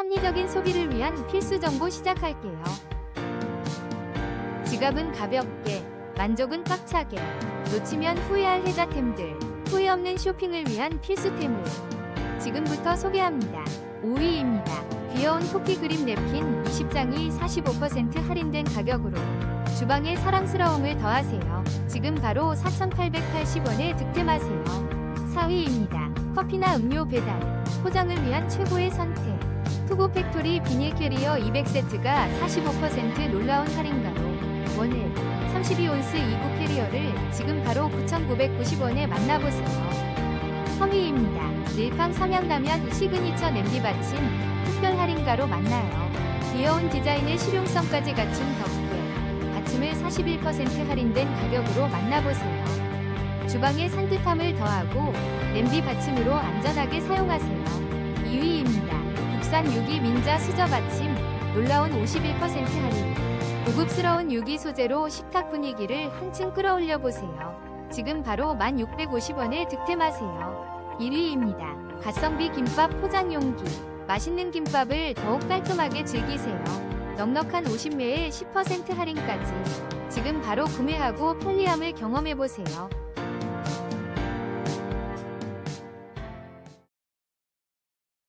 합리적인 소비를 위한 필수 정보 시작할게요. 지갑은 가볍게, 만족은 꽉차게, 놓치면 후회할 혜자템들, 후회 없는 쇼핑을 위한 필수템을 지금부터 소개합니다. 5위입니다. 귀여운 토끼 그림 냅킨 20장이 45% 할인된 가격으로 주방에 사랑스러움을 더하세요. 지금 바로 4,880원에 득템하세요. 4위입니다. 커피나 음료 배달, 포장을 위한 최고의 선택. 투고 팩토리 비닐 캐리어 200세트가 45% 놀라운 할인가로 원을 32온스 2구 캐리어를 지금 바로 9,990원에 만나보세요. 3위입니다. 릴팡 삼양라면 시그니처 냄비 받침 특별 할인가로 만나요. 귀여운 디자인의 실용성까지 갖춘 덕후에 받침을 41% 할인된 가격으로 만나보세요. 주방에 산뜻함을 더하고 냄비 받침으로 안전하게 사용하세요. 2위입니다. 국산 유기 민자 수저 받침 놀라운 51% 할인. 고급스러운 유기 소재로 식탁 분위기를 한층 끌어올려 보세요. 지금 바로 1,650원에 득템하세요. 1위입니다. 가성비 김밥 포장 용기. 맛있는 김밥을 더욱 깔끔하게 즐기세요. 넉넉한 50매에 10% 할인까지. 지금 바로 구매하고 편리함을 경험해 보세요.